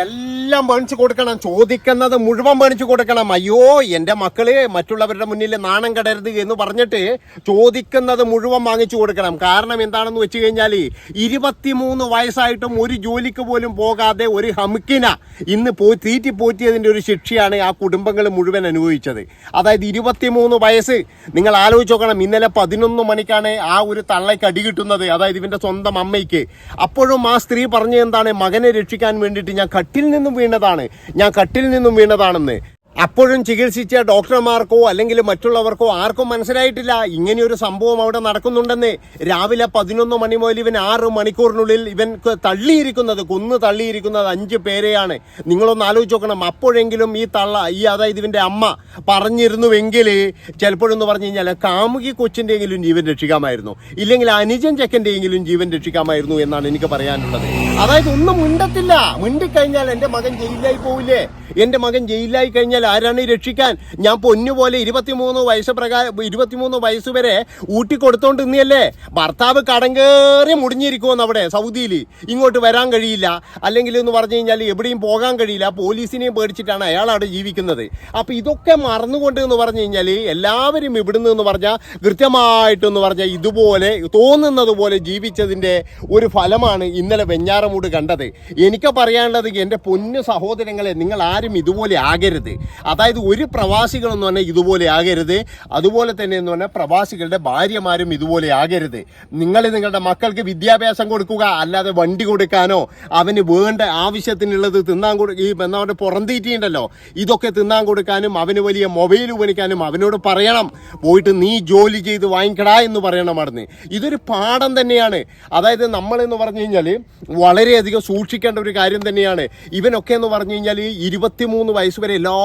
എല്ലാം മേടിച്ചു കൊടുക്കണം. ചോദിക്കുന്നത് മുഴുവൻ മേടിച്ചു കൊടുക്കണം. അയ്യോ എന്റെ മക്കൾ മറ്റുള്ളവരുടെ മുന്നിൽ നാണം കടരുത് എന്ന് പറഞ്ഞിട്ട് ചോദിക്കുന്നത് മുഴുവൻ വാങ്ങിച്ചു കൊടുക്കണം. കാരണം എന്താണെന്ന് വെച്ച് കഴിഞ്ഞാൽ ഇരുപത്തിമൂന്ന് വയസ്സായിട്ടും ഒരു ജോലിക്ക് പോലും പോകാതെ ഒരു ഹമുക്കിന ഇന്ന് പോയി തീറ്റി പോറ്റിയതിന്റെ ഒരു ശിക്ഷയാണ് ആ കുടുംബങ്ങൾ മുഴുവൻ അനുഭവിച്ചത്. അതായത് ഇരുപത്തിമൂന്ന് വയസ്സ് നിങ്ങൾ ആലോചിച്ച് നോക്കണം ഇന്നലെ പതിനൊന്ന് മണിക്കാണ് ആ ഒരു തള്ളയ്ക്ക് അടി കിട്ടുന്നത്. അതായത് ഇവന്റെ സ്വന്തം അമ്മയ്ക്ക്. അപ്പോഴും ആ സ്ത്രീ പറഞ്ഞ എന്താണ് മകനെ രക്ഷിക്കാൻ വേണ്ടിയിട്ട് ഞാൻ കട്ടിൽ നിന്നും വീണതാണ്. ഞാൻ കട്ടിൽ നിന്നും വീണതാണെന്ന്. അപ്പോഴും ചികിത്സിച്ച ഡോക്ടർമാർക്കോ അല്ലെങ്കിൽ മറ്റുള്ളവർക്കോ ആർക്കും മനസ്സിലായിട്ടില്ല. ഇങ്ങനെയൊരു സംഭവം അവിടെ നടക്കുന്നുണ്ടെന്ന് രാവിലെ പതിനൊന്ന് മണി മുതൽ ഇവൻ ആറ് മണിക്കൂറിനുള്ളിൽ ഇവൻ തള്ളിയിരിക്കുന്നത് കുന്ന് തള്ളിയിരിക്കുന്നത് അഞ്ച് പേരെയാണ്. നിങ്ങളൊന്ന് ആലോചിച്ച് നോക്കണം. അപ്പോഴെങ്കിലും ഈ തള്ള ഈ അതായത് ഇവന്റെ അമ്മ പറഞ്ഞിരുന്നുവെങ്കിൽ ചിലപ്പോഴെന്ന് പറഞ്ഞു കഴിഞ്ഞാൽ കാമുകി കൊച്ചിന്റെയെങ്കിലും ജീവൻ രക്ഷിക്കാമായിരുന്നു. ഇല്ലെങ്കിൽ അനുജൻ ചെക്കന്റെയെങ്കിലും ജീവൻ രക്ഷിക്കാമായിരുന്നു എന്നാണ് എനിക്ക് പറയാനുള്ളത്. അതായത് ഒന്നും മിണ്ടത്തില്ല. മിണ്ടിക്കഴിഞ്ഞാൽ എന്റെ മകൻ ജയിലിലായി പോവില്ലേ? എന്റെ മകൻ ജയിലിലായി കഴിഞ്ഞാൽ ആരാണ് ഈ രക്ഷിക്കാൻ? ഞാൻ പൊന്നുപോലെ ഇരുപത്തിമൂന്ന് വയസ്സ് പ്രകാരം ഇരുപത്തിമൂന്ന് വയസ്സ് വരെ ഊട്ടി കൊടുത്തോണ്ട് നിന്നല്ലേ ഭർത്താവ് കടം കയറി മുടിഞ്ഞിരിക്കുമെന്ന് അവിടെ സൗദിയിൽ ഇങ്ങോട്ട് വരാൻ കഴിയില്ല. അല്ലെങ്കിൽ എന്ന് പറഞ്ഞു കഴിഞ്ഞാൽ എവിടെയും പോകാൻ കഴിയില്ല. പോലീസിനെയും പേടിച്ചിട്ടാണ് അയാൾ അവിടെ ജീവിക്കുന്നത്. അപ്പോൾ ഇതൊക്കെ മറന്നുകൊണ്ട് എന്ന് പറഞ്ഞു കഴിഞ്ഞാൽ എല്ലാവരും ഇവിടുന്ന് എന്ന് പറഞ്ഞാൽ കൃത്യമായിട്ടെന്ന് പറഞ്ഞാൽ ഇതുപോലെ തോന്നുന്നത് പോലെ ജീവിച്ചതിന്റെ ഒരു ഫലമാണ് ഇന്നലെ വെഞ്ഞാറമൂട് കണ്ടത്. എനിക്ക് പറയാനുള്ളത് എന്റെ പൊന്നു സഹോദരങ്ങളെ നിങ്ങൾ ആരും ഇതുപോലെ ആകരുത്. അതായത് ഒരു പ്രവാസികളെന്ന് പറഞ്ഞാൽ ഇതുപോലെ ആകരുത്. അതുപോലെ തന്നെ എന്ന് പറഞ്ഞാൽ പ്രവാസികളുടെ ഭാര്യമാരും ഇതുപോലെ ആകരുത്. നിങ്ങൾ നിങ്ങളുടെ മക്കൾക്ക് വിദ്യാഭ്യാസം കൊടുക്കുക അല്ലാതെ വണ്ടി കൊടുക്കാനോ അവന് വേണ്ട ആവശ്യത്തിനുള്ളത് തിന്നാൻ കൊടു ഈ എന്നവന്റെ പുറന്തീറ്റിയുണ്ടല്ലോ ഇതൊക്കെ തിന്നാൻ കൊടുക്കാനും അവന് വലിയ മൊബൈൽ ഉപനിക്കാനും അവനോട് പറയണം. പോയിട്ട് നീ ജോലി ചെയ്ത് വാങ്ങിക്കടാ എന്ന് പറയണം അവിടുന്ന്. ഇതൊരു പാഠം തന്നെയാണ്. അതായത് നമ്മൾ എന്ന് പറഞ്ഞു കഴിഞ്ഞാൽ വളരെയധികം സൂക്ഷിക്കേണ്ട ഒരു കാര്യം തന്നെയാണ്. ഇവനൊക്കെ എന്ന് പറഞ്ഞു കഴിഞ്ഞാൽ ഇരുപത്തിമൂന്ന് വയസ്സ് വരെ എല്ലാ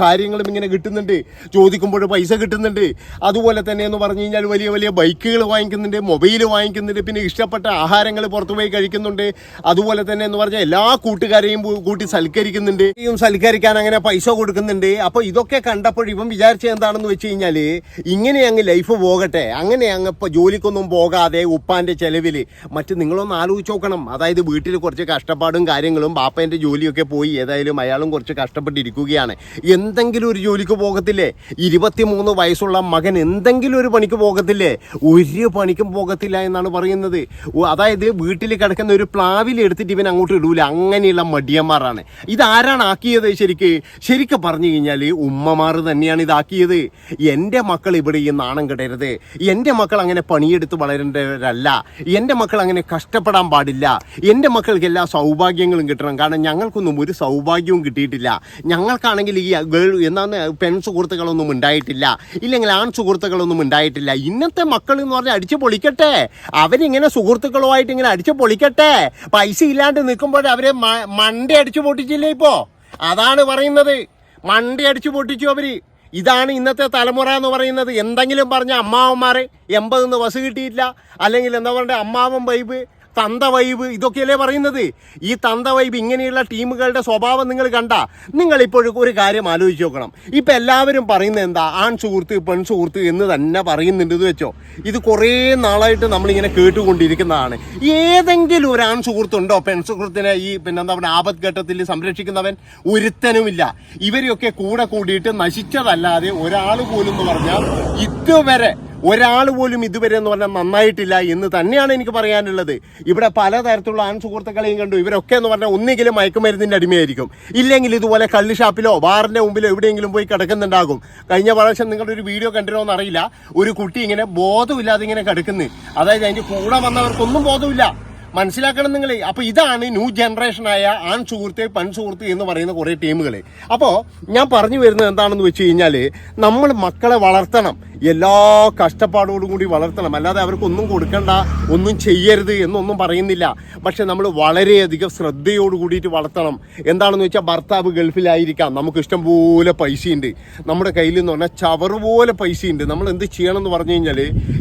കാര്യങ്ങളും ഇങ്ങനെ കിട്ടുന്നുണ്ട്. ചോദിക്കുമ്പോൾ പൈസ കിട്ടുന്നുണ്ട്. അതുപോലെ തന്നെ എന്ന് പറഞ്ഞു കഴിഞ്ഞാൽ വലിയ വലിയ ബൈക്കുകൾ വാങ്ങിക്കുന്നുണ്ട് മൊബൈൽ വാങ്ങിക്കുന്നുണ്ട് പിന്നെ ഇഷ്ടപ്പെട്ട ആഹാരങ്ങൾ പുറത്തു പോയി കഴിക്കുന്നുണ്ട്. അതുപോലെ തന്നെ എന്ന് പറഞ്ഞാൽ എല്ലാ കൂട്ടുകാരെയും കൂട്ടി സൽക്കരിക്കുന്നുണ്ട്. സൽക്കരിക്കാൻ അങ്ങനെ പൈസ കൊടുക്കുന്നുണ്ട്. അപ്പോൾ ഇതൊക്കെ കണ്ടപ്പോൾ ഇവൻ വിചാരിച്ചത് എന്താണെന്ന് വെച്ച് കഴിഞ്ഞാൽ ഇങ്ങനെ അങ്ങ് ലൈഫ് പോകട്ടെ. അങ്ങനെ അങ്ങ് ഇപ്പോൾ ജോലിക്കൊന്നും പോകാതെ ഉപ്പാന്റെ ചെലവിൽ മറ്റ് നിങ്ങളൊന്ന് ആലോചിച്ച് നോക്കണം. അതായത് വീട്ടിൽ കുറച്ച് കഷ്ടപ്പാടും കാര്യങ്ങളും ബാപ്പേന്റെ ജോലിയൊക്കെ പോയി. ഏതായാലും അയാളും കുറച്ച് കഷ്ടപ്പെട്ടിരിക്കുകയാണ്. എന്തെങ്കിലും ഒരു ജോലിക്ക് പോകത്തില്ലേ? ഇരുപത്തിമൂന്ന് വയസ്സുള്ള മകൻ എന്തെങ്കിലും ഒരു പണിക്ക് പോകത്തില്ലേ? ഒരു പണിക്കും പോകത്തില്ല എന്നാണ് പറയുന്നത്. അതായത് വീട്ടിൽ കിടക്കുന്ന ഒരു പ്ലാവിൽ എടുത്തിട്ട് ഇവൻ അങ്ങോട്ട് ഇടൂല. അങ്ങനെയുള്ള മടിയന്മാരാണ്. ഇതാരാണ് ആക്കിയത് ശരിക്ക്? ശരിക്ക് പറഞ്ഞു കഴിഞ്ഞാൽ ഉമ്മമാർ തന്നെയാണ് ഇതാക്കിയത്. എന്റെ മക്കൾ ഇവിടെ ഈ നാണം കിടരുത്. എന്റെ മക്കൾ അങ്ങനെ പണിയെടുത്ത് വളരേണ്ടവരല്ല. എന്റെ മക്കൾ അങ്ങനെ കഷ്ടപ്പെടാൻ പാടില്ല. എന്റെ മക്കൾക്ക് എല്ലാ സൗഭാഗ്യങ്ങളും കിട്ടണം. കാരണം ഞങ്ങൾക്കൊന്നും ഒരു സൗഭാഗ്യവും കിട്ടിയിട്ടില്ല. ഞങ്ങൾക്കാണെങ്കിൽ ഈ ഗേൾ എന്താണ് പെൺ സുഹൃത്തുക്കളൊന്നും ഉണ്ടായിട്ടില്ല. ഇല്ലെങ്കിൽ ആൺ സുഹൃത്തുക്കളൊന്നും ഉണ്ടായിട്ടില്ല. ഇന്നത്തെ മക്കൾ എന്ന് പറഞ്ഞാൽ അടിച്ച് പൊളിക്കട്ടെ. അവരിങ്ങനെ സുഹൃത്തുക്കളുമായിട്ട് ഇങ്ങനെ അടിച്ച് പൊളിക്കട്ടെ. പൈസ ഇല്ലാണ്ട് നിൽക്കുമ്പോൾ അവരെ മണ്ടി അടിച്ചു പൊട്ടിച്ചില്ലേ ഇപ്പോൾ അതാണ് പറയുന്നത്. മണ്ടി അടിച്ചു പൊട്ടിച്ചു അവർ ഇതാണ് ഇന്നത്തെ തലമുറ എന്ന് പറയുന്നത്. എന്തെങ്കിലും പറഞ്ഞ അമ്മാവന്മാരെ എൺപതെന്ന് ബസ് കിട്ടിയിട്ടില്ല. അല്ലെങ്കിൽ എന്താ പറയുക അമ്മാവൻ വൈബ് തന്ത വൈബ് ഇതൊക്കെയല്ലേ പറയുന്നത്? ഈ തന്ത വൈബ് ഇങ്ങനെയുള്ള ടീമുകളുടെ സ്വഭാവം നിങ്ങൾ കണ്ട. നിങ്ങൾ ഇപ്പോഴും ഒരു കാര്യം ആലോചിച്ച് നോക്കണം. ഇപ്പം എല്ലാവരും പറയുന്നത് എന്താ? ആൺ സുഹൃത്ത് പെൺ സുഹൃത്ത് എന്ന് തന്നെ പറയുന്നുണ്ട് വെച്ചോ. ഇത് കുറേ നാളായിട്ട് നമ്മളിങ്ങനെ കേട്ടുകൊണ്ടിരിക്കുന്നതാണ്. ഏതെങ്കിലും ഒരു ആൺ സുഹൃത്തുണ്ടോ? പെൺ സുഹൃത്തിനെ ഈ പിന്നെ എന്താ പറയുക ആപത്ഘട്ടത്തിൽ സംരക്ഷിക്കുന്നവൻ ഒരുത്തനുമില്ല. ഇവരെയൊക്കെ കൂടെ കൂടിയിട്ട് നശിച്ചതല്ലാതെ ഒരാൾ പോലും എന്ന് പറഞ്ഞാൽ ഇതുവരെ ഒരാൾ പോലും ഇതുവരെ എന്ന് പറഞ്ഞാൽ നന്നായിട്ടില്ല എന്ന് തന്നെയാണ് എനിക്ക് പറയാനുള്ളത്. ഇവിടെ പലതരത്തിലുള്ള ആൺ സുഹൃത്തുക്കളെയും കണ്ടു. ഇവരൊക്കെ എന്ന് പറഞ്ഞാൽ ഒന്നെങ്കിലും മയക്കുമരുന്നിന്റെ അടിമയായിരിക്കും. ഇല്ലെങ്കിൽ ഇതുപോലെ കള്ളി ഷാപ്പിലോ ബാറിന്റെ മുമ്പിലോ എവിടെയെങ്കിലും പോയി കിടക്കുന്നുണ്ടാകും. കഴിഞ്ഞ പ്രാവശ്യം നിങ്ങളുടെ ഒരു വീഡിയോ കണ്ടിരുന്നോ അറിയില്ല. ഒരു കുട്ടി ഇങ്ങനെ ബോധമില്ലാതെ ഇങ്ങനെ കിടക്കുന്നു. അതായത് അതിന്റെ കൂടെ വന്നവർക്കൊന്നും ബോധമില്ല. മനസ്സിലാക്കണം നിങ്ങൾ അപ്പോൾ ഇതാണ് ന്യൂ ജനറേഷനായ ആൺ സുഹൃത്ത് പെൺ സുഹൃത്ത് എന്ന് പറയുന്ന കുറേ ടീമുകൾ അപ്പോൾ ഞാൻ പറഞ്ഞു വരുന്നത് എന്താണെന്ന് വെച്ച് കഴിഞ്ഞാൽ നമ്മൾ മക്കളെ വളർത്തണം. എല്ലാ കഷ്ടപ്പാടോടും കൂടി വളർത്തണം. അല്ലാതെ അവർക്കൊന്നും കൊടുക്കണ്ട ഒന്നും ചെയ്യരുത് എന്നൊന്നും പറയുന്നില്ല. പക്ഷെ നമ്മൾ വളരെയധികം ശ്രദ്ധയോട് കൂടിയിട്ട് വളർത്തണം. എന്താണെന്ന് വെച്ചാൽ ഭർത്താവ് ഗൾഫിലായിരിക്കാം. നമുക്ക് ഇഷ്ടം പോലെ പൈസയുണ്ട്. നമ്മുടെ കയ്യിൽ എന്ന് പറഞ്ഞാൽ ചവറ് പോലെ പൈസയുണ്ട്. നമ്മൾ എന്ത് ചെയ്യണം എന്ന് പറഞ്ഞു കഴിഞ്ഞാൽ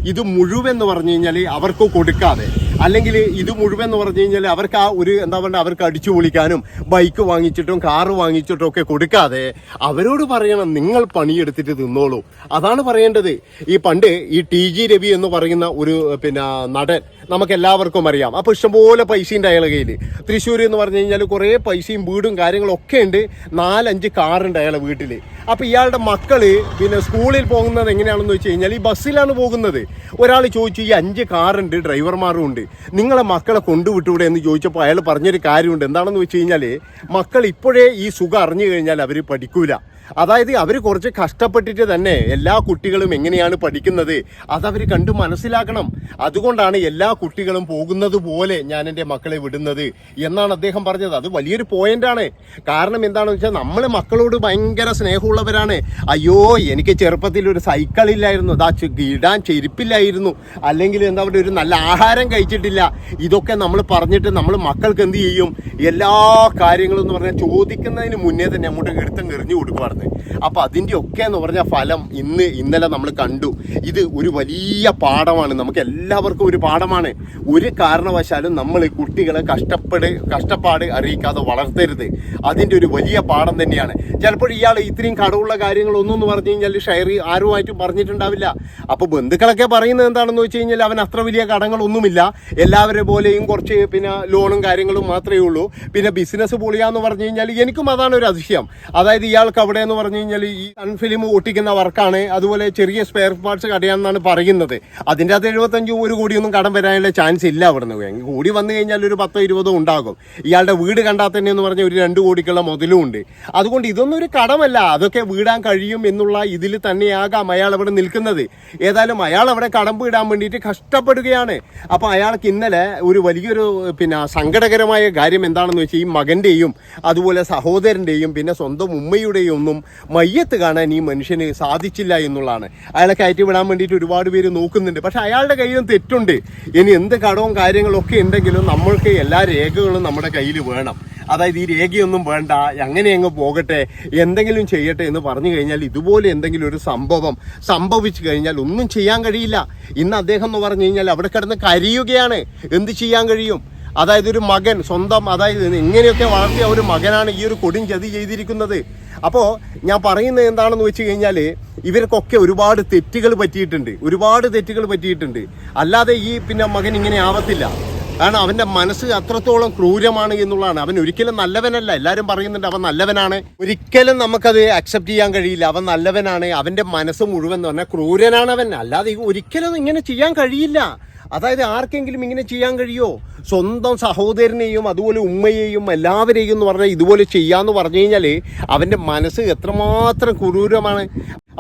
ഇത് മുഴുവൻ എന്ന് പറഞ്ഞു കഴിഞ്ഞാൽ അവർക്ക് കൊടുക്കാതെ. അല്ലെങ്കിൽ ഇത് മുഴുവൻ എന്ന് പറഞ്ഞു കഴിഞ്ഞാൽ അവർക്ക് ആ ഒരു എന്താ പറയുക അവർക്ക് അടിച്ചു പൊളിക്കാനും ബൈക്ക് വാങ്ങിച്ചിട്ടും കാറ് വാങ്ങിച്ചിട്ടും ഒക്കെ കൊടുക്കാതെ അവരോട് പറയണം നിങ്ങൾ പണിയെടുത്തിട്ട് തിന്നോളൂ അതാണ് പറയേണ്ടത്. അതായത് ഈ പണ്ട് ഈ ടി ജി രവി എന്ന് പറയുന്ന ഒരു പിന്നെ നടൻ നമുക്ക് എല്ലാവർക്കും അറിയാം. അപ്പോൾ ഇഷ്ടംപോലെ പൈസയുണ്ട് അയാളെ കയ്യിൽ തൃശ്ശൂർ എന്ന് പറഞ്ഞു കഴിഞ്ഞാൽ കുറേ പൈസയും വീടും കാര്യങ്ങളും ഒക്കെ ഉണ്ട്. നാലഞ്ച് കാറുണ്ട് അയാളെ വീട്ടിൽ അപ്പോൾ ഇയാളുടെ മക്കൾ പിന്നെ സ്കൂളിൽ പോകുന്നത് എങ്ങനെയാണെന്ന് വെച്ച് കഴിഞ്ഞാൽ ഈ ബസ്സിലാണ് പോകുന്നത്. ഒരാൾ ചോദിച്ചു ഈ അഞ്ച് കാറുണ്ട് ഡ്രൈവർമാരും ഉണ്ട്. നിങ്ങളെ മക്കളെ കൊണ്ടുവിട്ടൂടെ? എന്ന് ചോദിച്ചപ്പോൾ അയാൾ പറഞ്ഞൊരു കാര്യമുണ്ട്. എന്താണെന്ന് വെച്ച് കഴിഞ്ഞാൽ മക്കൾ ഇപ്പോഴേ ഈ സുഖം അറിഞ്ഞു കഴിഞ്ഞാൽ അവർ പഠിക്കൂല. അതായത് അവർ കുറച്ച് കഷ്ടപ്പെട്ടിട്ട് തന്നെ എല്ലാ കുട്ടികളും എങ്ങനെയാണ് പഠിക്കുന്നത് അതവർ കണ്ടു മനസ്സിലാക്കണം. അതുകൊണ്ടാണ് എല്ലാ കുട്ടികളും പോകുന്നത് പോലെ ഞാൻ എന്റെ മക്കളെ വിടുന്നത് എന്നാണ് അദ്ദേഹം പറഞ്ഞത്. അത് വലിയൊരു പോയിന്റാണ്. കാരണം എന്താണെന്ന് വെച്ചാൽ നമ്മൾ മക്കളോട് ഭയങ്കര സ്നേഹമുള്ളവരാണ്. അയ്യോ എനിക്ക് ചെറുപ്പത്തിൽ ഒരു സൈക്കിൾ ഇല്ലായിരുന്നു. അതാ ഇടാൻ ചെരുപ്പില്ലായിരുന്നു. അല്ലെങ്കിൽ എന്താ പറയുക ഒരു നല്ല ആഹാരം കഴിച്ചിട്ടില്ല. ഇതൊക്കെ നമ്മൾ പറഞ്ഞിട്ട് നമ്മൾ മക്കൾക്ക് എന്ത് ചെയ്യും? എല്ലാ കാര്യങ്ങളും എന്ന് പറഞ്ഞാൽ ചോദിക്കുന്നതിന് മുന്നേ തന്നെ അങ്ങോട്ട് എടുത്തും എറിഞ്ഞു കൊടുക്കുവായിരുന്നു അപ്പോൾ അതിന്റെ ഒക്കെ എന്ന് പറഞ്ഞ ഫലം ഇന്ന് ഇന്നലെ നമ്മൾ കണ്ടു. ഇത് ഒരു വലിയ പാഠമാണ്. നമുക്ക് എല്ലാവർക്കും ഒരു പാഠമാണ്. ഒരു കാരണവശാലും നമ്മൾ കുട്ടികളെ കഷ്ടപ്പെട് കഷ്ടപ്പാട് അറിയിക്കാതെ വളർത്തരുത്. അതിന്റെ ഒരു വലിയ പാഠം തന്നെയാണ്. ചിലപ്പോൾ ഇയാൾ ഇത്രയും കടവുള്ള കാര്യങ്ങളൊന്നും എന്ന് പറഞ്ഞു കഴിഞ്ഞാൽ ഷെയർ ആരുമായിട്ടും പറഞ്ഞിട്ടുണ്ടാവില്ല. അപ്പോൾ ബന്ധുക്കളൊക്കെ പറയുന്നത് എന്താണെന്ന് വെച്ച് കഴിഞ്ഞാൽ അവൻ അത്ര വലിയ കടങ്ങളൊന്നുമില്ല. എല്ലാവരെ പോലെയും കുറച്ച് പിന്നെ ലോണും കാര്യങ്ങളും മാത്രമേ ഉള്ളൂ. പിന്നെ ബിസിനസ് പൊളിയാന്ന് പറഞ്ഞു കഴിഞ്ഞാൽ എനിക്കും അതാണ് ഒരു അതിശയം. അതായത് ഇയാൾക്ക് അവിടെ എന്ന് പറഞ്ഞു കഴിഞ്ഞാൽ ഈ ഫിലിം ഒട്ടിക്കുന്ന വർക്കാണ്. അതുപോലെ ചെറിയ സ്പെയർ പാർട്സ് കടയാണെന്നാണ് പറയുന്നത്. അതിന്റെ അകത്ത് എഴുപത്തഞ്ച് ഒരു കോടിയൊന്നും കടം വരാനുള്ള ചാൻസ് ഇല്ല അവിടുന്ന്. കൂടി വന്നു കഴിഞ്ഞാൽ ഒരു പത്തോ ഇരുപതോ ഉണ്ടാകും. ഇയാളുടെ വീട് കണ്ടാൽ തന്നെ എന്ന് പറഞ്ഞാൽ ഒരു രണ്ട് കോടിക്കുള്ള മുതലും ഉണ്ട്. അതുകൊണ്ട് ഇതൊന്നും ഒരു കടമല്ല. അതൊക്കെ വീടാൻ കഴിയും എന്നുള്ള ഇതിൽ തന്നെയാകാം അയാൾ അവിടെ നിൽക്കുന്നത്. ഏതായാലും അയാൾ അവിടെ കടം വീടാൻ വേണ്ടിയിട്ട് കഷ്ടപ്പെടുകയാണ്. അപ്പോൾ അയാൾക്ക് ഇന്നലെ ഒരു വലിയൊരു പിന്നെ സങ്കടകരമായ കാര്യം എന്താണെന്ന് വെച്ചാൽ ഈ മകന്റെയും അതുപോലെ സഹോദരന്റെയും പിന്നെ സ്വന്തം ഉമ്മയുടെയും ഒന്നും മയ്യത്ത് കാണാൻ ഈ മനുഷ്യന് സാധിച്ചില്ല എന്നുള്ളതാണ്. അയാളെ കയറ്റി വിടാൻ വേണ്ടിയിട്ട് ഒരുപാട് പേര് നോക്കുന്നുണ്ട്. പക്ഷെ അയാളുടെ കയ്യിലും തെറ്റുണ്ട്. ഇനി എന്ത് കടവും കാര്യങ്ങളും ഒക്കെ ഉണ്ടെങ്കിലും നമ്മൾക്ക് എല്ലാ രേഖകളും നമ്മുടെ കയ്യിൽ വേണം. അതായത് ഈ രേഖയൊന്നും വേണ്ട അങ്ങനെ അങ്ങ് പോകട്ടെ എന്തെങ്കിലും ചെയ്യട്ടെ എന്ന് പറഞ്ഞു കഴിഞ്ഞാൽ ഇതുപോലെ എന്തെങ്കിലും ഒരു സംഭവം സംഭവിച്ചു കഴിഞ്ഞാൽ ഒന്നും ചെയ്യാൻ കഴിയില്ല. ഇന്ന് അദ്ദേഹം എന്ന് പറഞ്ഞു കഴിഞ്ഞാൽ അവിടെ കിടന്ന് കരയുകയാണ്. എന്ത് ചെയ്യാൻ കഴിയും? അതായത് ഒരു മകൻ സ്വന്തം അതായത് ഇങ്ങനെയൊക്കെ വളർത്തിയ ഒരു മകനാണ് ഈ ഒരു കൊടും ചതി ചെയ്തിരിക്കുന്നത്. അപ്പോൾ ഞാൻ പറയുന്നത് എന്താണെന്ന് വെച്ച് കഴിഞ്ഞാൽ ഇവർക്കൊക്കെ ഒരുപാട് തെറ്റുകൾ പറ്റിയിട്ടുണ്ട്. ഒരുപാട് തെറ്റുകൾ പറ്റിയിട്ടുണ്ട്. അല്ലാതെ ഈ പിന്നെ മകൻ ഇങ്ങനെ ആവത്തില്ല. കാരണം അവന്റെ മനസ്സ് അത്രത്തോളം ക്രൂരമാണ് എന്നുള്ളതാണ്. അവൻ ഒരിക്കലും നല്ലവനല്ല. എല്ലാവരും പറയുന്നുണ്ട് അവൻ നല്ലവനാണ്. ഒരിക്കലും നമുക്കത് അക്സെപ്റ്റ് ചെയ്യാൻ കഴിയില്ല. അവൻ നല്ലവനാണ്. അവന്റെ മനസ്സ് മുഴുവൻ എന്ന് പറഞ്ഞാൽ ക്രൂരനാണ് അവൻ. അല്ലാതെ ഒരിക്കലും ഇങ്ങനെ ചെയ്യാൻ കഴിയില്ല. അതായത് ആർക്കെങ്കിലും ഇങ്ങനെ ചെയ്യാൻ കഴിയുമോ? സ്വന്തം സഹോദരനെയും അതുപോലെ ഉമ്മയെയും എല്ലാവരെയും എന്ന് പറഞ്ഞാൽ ഇതുപോലെ ചെയ്യാന്ന് പറഞ്ഞു കഴിഞ്ഞാൽ അവന്റെ മനസ്സ് എത്രമാത്രം ക്രൂരമാണ്.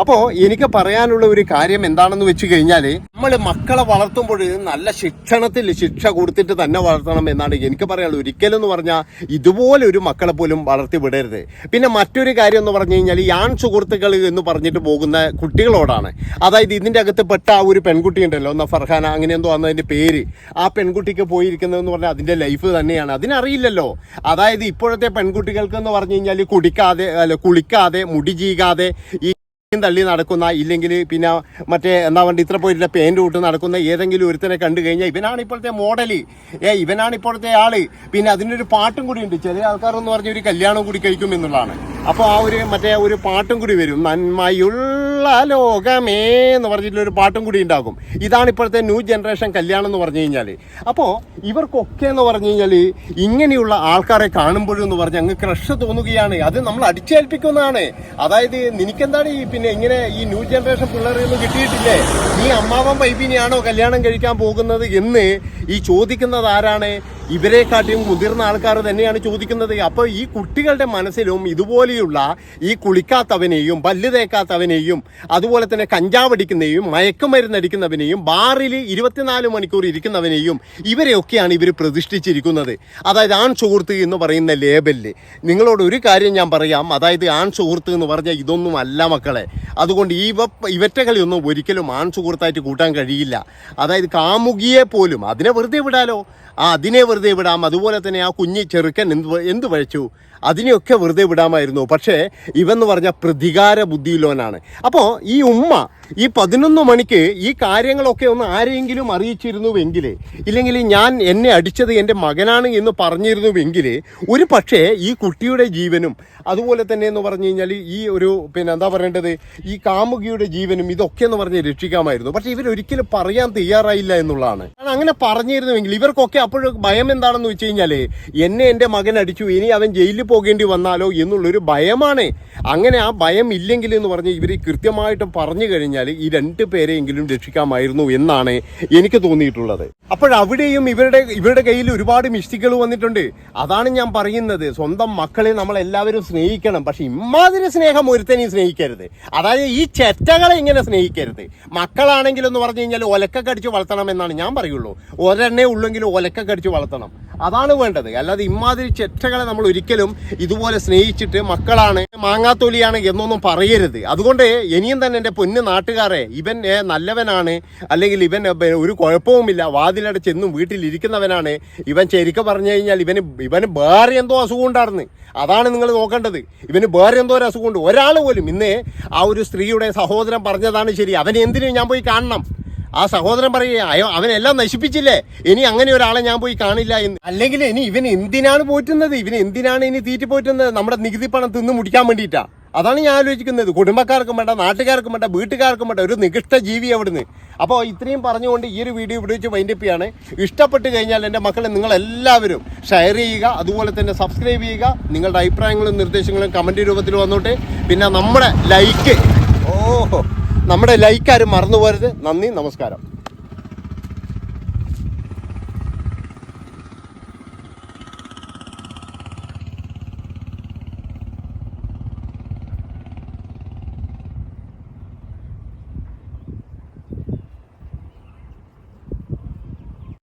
അപ്പോൾ എനിക്ക് പറയാനുള്ള ഒരു കാര്യം എന്താണെന്ന് വെച്ച് കഴിഞ്ഞാൽ നമ്മൾ മക്കളെ വളർത്തുമ്പോൾ നല്ല ശിക്ഷണത്തിൽ ശിക്ഷ കൊടുത്തിട്ട് തന്നെ വളർത്തണം എന്നാണ് എനിക്ക് പറയാനുള്ളത്. ഒരിക്കലും എന്ന് പറഞ്ഞാൽ ഇതുപോലെ ഒരു മക്കളെ പോലും വളർത്തി വിടരുത്. പിന്നെ മറ്റൊരു കാര്യം എന്ന് പറഞ്ഞു കഴിഞ്ഞാൽ ആൺ സുഹൃത്തുക്കൾ എന്ന് പറഞ്ഞിട്ട് പോകുന്ന കുട്ടികളോടാണ്. അതായത് ഇതിന്റെ അകത്ത് പെട്ട ആ ഒരു പെൺകുട്ടി ഉണ്ടല്ലോ എന്നാ ഫർഹാന അങ്ങനെ എന്തോ അതിന്റെ പേര്. ആ പെൺകുട്ടിക്ക് പോയിരിക്കുന്നതെന്ന് പറഞ്ഞാൽ അതിന്റെ ലൈഫ് തന്നെയാണ്. അതിനറിയില്ലല്ലോ. അതായത് ഇപ്പോഴത്തെ പെൺകുട്ടികൾക്ക് എന്ന് പറഞ്ഞു കഴിഞ്ഞാൽ കുടിക്കാതെ അല്ല കുളിക്കാതെ മുടി ചീകാതെ ഈ തള്ളി നടക്കുന്ന ഇല്ലെങ്കിൽ പിന്നെ മറ്റേ എന്താ പറയുക ഇത്ര പോയിട്ടുള്ള പെയിന്റ് വിട്ട് നടക്കുന്ന ഏതെങ്കിലും ഒരുത്തനെ കണ്ടു കഴിഞ്ഞാൽ ഇവനാണ് ഇപ്പോഴത്തെ മോഡൽ ഏ ഇവനാണ് ഇപ്പോഴത്തെ ആൾ. പിന്നെ അതിനൊരു പാട്ടും കൂടി ഉണ്ട്. ചില ആൾക്കാരെന്ന് പറഞ്ഞ ഒരു കല്യാണം കൂടി കഴിക്കും എന്നുള്ളതാണ്. അപ്പോൾ ആ ഒരു മറ്റേ ഒരു പാട്ടും കൂടി വരും. നന്മയുള്ള ലോകമേ എന്ന് പറഞ്ഞിട്ടുള്ള ഒരു പാട്ടും കൂടി ഉണ്ടാകും. ഇതാണ് ഇപ്പോഴത്തെ ന്യൂ ജനറേഷൻ കല്യാണം എന്ന് പറഞ്ഞു കഴിഞ്ഞാൽ അപ്പോൾ ഇവർക്കൊക്കെ എന്ന് പറഞ്ഞു കഴിഞ്ഞാൽ ഇങ്ങനെയുള്ള ആൾക്കാരെ കാണുമ്പോഴും എന്ന് പറഞ്ഞാൽ അങ്ങ് ക്രഷ് തോന്നുകയാണ്. അത് നമ്മൾ അടിച്ചേൽപ്പിക്കുന്നതാണ്. അതായത് നിനക്കെന്താണ് ഈ പിന്നെ ഇങ്ങനെ ഈ ന്യൂ ജനറേഷൻ പിള്ളേരൊന്നും കിട്ടിയിട്ടില്ലേ? നീ അമ്മാവൻ വൈബിനെയാണോ കല്യാണം കഴിക്കാൻ പോകുന്നത് എന്ന് ഈ ചോദിക്കുന്നത് ആരാണ്? ഇവരെക്കാട്ടിയും മുതിർന്ന ആൾക്കാർ തന്നെയാണ് ചോദിക്കുന്നത്. അപ്പോൾ ഈ കുട്ടികളുടെ മനസ്സിലും ഇതുപോലെയുള്ള ഈ കുളിക്കാത്തവനെയും പല്ല് തേക്കാത്തവനെയും അതുപോലെ തന്നെ കഞ്ചാവടിക്കുന്നതെയും മയക്കുമരുന്നടിക്കുന്നവനെയും ബാറിൽ ഇരുപത്തിനാല് മണിക്കൂർ ഇരിക്കുന്നവനെയും ഇവരെയൊക്കെയാണ് ഇവർ പ്രതിഷ്ഠിച്ചിരിക്കുന്നത്. അതായത് ആൺ സുഹൃത്ത് എന്ന് പറയുന്ന ലേബലിൽ. നിങ്ങളോട് ഒരു കാര്യം ഞാൻ പറയാം. അതായത് ആൺ സുഹൃത്ത് എന്ന് പറഞ്ഞാൽ ഇതൊന്നും അല്ല മക്കളെ. അതുകൊണ്ട് ഈ ഇവറ്റ കളിയൊന്നും ഒരിക്കലും ആൺ സുഹൃത്തായിട്ട് കൂട്ടാൻ കഴിയില്ല. അതായത് കാമുകിയെ പോലും അതിനെ വെറുതെ വിടാലോ? ആ അതിനെ വെറുതെ വെറുതെ വിടാം. അതുപോലെ തന്നെ ആ കുഞ്ഞി ചെറുക്കൻ എന്ത് എന്ത് വഴിച്ചു? അതിനെയൊക്കെ വെറുതെ വിടാമായിരുന്നു. പക്ഷേ ഇവെന്ന് പറഞ്ഞ പ്രതികാര ബുദ്ധിയിലോനാണ്. അപ്പോൾ ഈ ഉമ്മ ഈ പതിനൊന്ന് മണിക്ക് ഈ കാര്യങ്ങളൊക്കെ ഒന്ന് ആരെങ്കിലും അറിയിച്ചിരുന്നുവെങ്കിൽ ഇല്ലെങ്കിൽ ഞാൻ എന്നെ അടിച്ചത് എന്റെ മകനാണ് എന്ന് പറഞ്ഞിരുന്നുവെങ്കിൽ ഒരു പക്ഷേ ഈ കുട്ടിയുടെ ജീവനും അതുപോലെ തന്നെ എന്ന് പറഞ്ഞു കഴിഞ്ഞാൽ ഈ ഒരു പിന്നെ എന്താ പറയേണ്ടത്? ഈ കാമുകിയുടെ ജീവനും ഇതൊക്കെ എന്ന് പറഞ്ഞ് രക്ഷിക്കാമായിരുന്നു. പക്ഷേ ഇവരൊരിക്കലും പറയാൻ തയ്യാറായില്ല എന്നുള്ളതാണ്. അങ്ങനെ പറഞ്ഞിരുന്നുവെങ്കിൽ ഇവർക്കൊക്കെ അപ്പോഴും ഭയം എന്താണെന്ന് വെച്ച് കഴിഞ്ഞാൽ എന്നെ എന്റെ മകൻ അടിച്ചു ഇനി അവൻ ജയിലിൽ പോകേണ്ടി വന്നാലോ എന്നുള്ളൊരു ഭയമാണ്. അങ്ങനെ ആ ഭയം ഇല്ലെങ്കിൽ എന്ന് പറഞ്ഞ് ഇവർ കൃത്യമായിട്ട് പറഞ്ഞു കഴിഞ്ഞാൽ ഈ രണ്ട് പേരെയെങ്കിലും രക്ഷിക്കാമായിരുന്നു എന്നാണ് എനിക്ക് തോന്നിയിട്ടുള്ളത്. അപ്പോഴവിടെയും ഇവരുടെ ഇവരുടെ കയ്യിൽ ഒരുപാട് മിസ്റ്റേക്കുകൾ വന്നിട്ടുണ്ട്. അതാണ് ഞാൻ പറയുന്നത്. സ്വന്തം മക്കളെ നമ്മൾ എല്ലാവരും സ്നേഹിക്കണം. പക്ഷെ ഇമാതിരി സ്നേഹം ഒരുത്തനെയും സ്നേഹിക്കരുത്. അതായത് ഈ ചെറ്റകളെ ഇങ്ങനെ സ്നേഹിക്കരുത്. മക്കളാണെങ്കിൽ എന്ന് പറഞ്ഞു കഴിഞ്ഞാൽ ഒലക്കൊക്കെ വളർത്തണം എന്നാണ് ഞാൻ പറയുള്ളൂ. ഒരെണ്ണേ ഉള്ളെങ്കിലും ഒലക്കൊക്കെ വളർത്തണം. അതാണ് വേണ്ടത്. അല്ലാതെ ഇമാതിരി ചെറ്റകളെ നമ്മൾ ഒരിക്കലും ഇതുപോലെ സ്നേഹിച്ചിട്ട് മക്കളാണ് മാങ്ങാത്തൊലിയാണ് എന്നൊന്നും പറയരുത്. അതുകൊണ്ട് ഇനിയും തന്നെ എന്റെ പൊന്ന് നാട്ടുകാരെ ഇവൻ നല്ലവനാണ് അല്ലെങ്കിൽ ഇവൻ ഒരു കുഴപ്പവുമില്ല വാതിലടച്ച് എന്നും വീട്ടിലിരിക്കുന്നവനാണ് ഇവൻ ശരിക്കും പറഞ്ഞു കഴിഞ്ഞാൽ ഇവന് ഇവന് വേറെ എന്തോ അസുഖം ഉണ്ടായിരുന്നു. അതാണ് നിങ്ങൾ നോക്കേണ്ടത്. ഇവന് വേറെ എന്തോ ഒരു അസുഖമുണ്ട് ഒരാൾ പോലും ഇന്ന് ആ ഒരു സ്ത്രീയുടെ സഹോദരൻ പറഞ്ഞതാണ് ശരി. അവനെ എന്തിനും ഞാൻ പോയി കാണണം? ആ സഹോദരൻ പറയുക അയ്യോ അവനെല്ലാം നശിപ്പിച്ചില്ലേ? ഇനി അങ്ങനെ ഒരാളെ ഞാൻ പോയി കാണില്ല എന്ന്. അല്ലെങ്കിൽ ഇനി ഇവൻ എന്തിനാണ് പോറ്റുന്നത്? ഇവൻ എന്തിനാണ് ഇനി തീറ്റി പോറ്റുന്നത്? നമ്മുടെ നികുതി പണം തിന്നു മുടിക്കാൻ വേണ്ടിയിട്ടാ. അതാണ് ഞാൻ ആലോചിക്കുന്നത്. കുടുംബക്കാർക്കും വേണ്ട നാട്ടുകാർക്കും വേണ്ട വീട്ടുകാർക്കും വേണ്ട ഒരു നികൃഷ്ട ജീവി അവിടുന്ന്. അപ്പോൾ ഇത്രയും പറഞ്ഞുകൊണ്ട് ഈ ഒരു വീഡിയോ ഇവിടെ വെച്ച് വൈൻഡപ്പ് ചെയ്യാണ്. ഇഷ്ടപ്പെട്ട് കഴിഞ്ഞാൽ എന്റെ മക്കളെ നിങ്ങളെല്ലാവരും ഷെയർ ചെയ്യുക അതുപോലെ തന്നെ സബ്സ്ക്രൈബ് ചെയ്യുക. നിങ്ങളുടെ അഭിപ്രായങ്ങളും നിർദ്ദേശങ്ങളും കമന്റ് രൂപത്തിൽ വന്നോട്ടെ. പിന്നെ നമ്മുടെ ലൈക്ക് ഓഹോ. നമ്മുടെ ലൈക്കാരും മറന്നു പോരുത് നന്ദി നമസ്കാരം.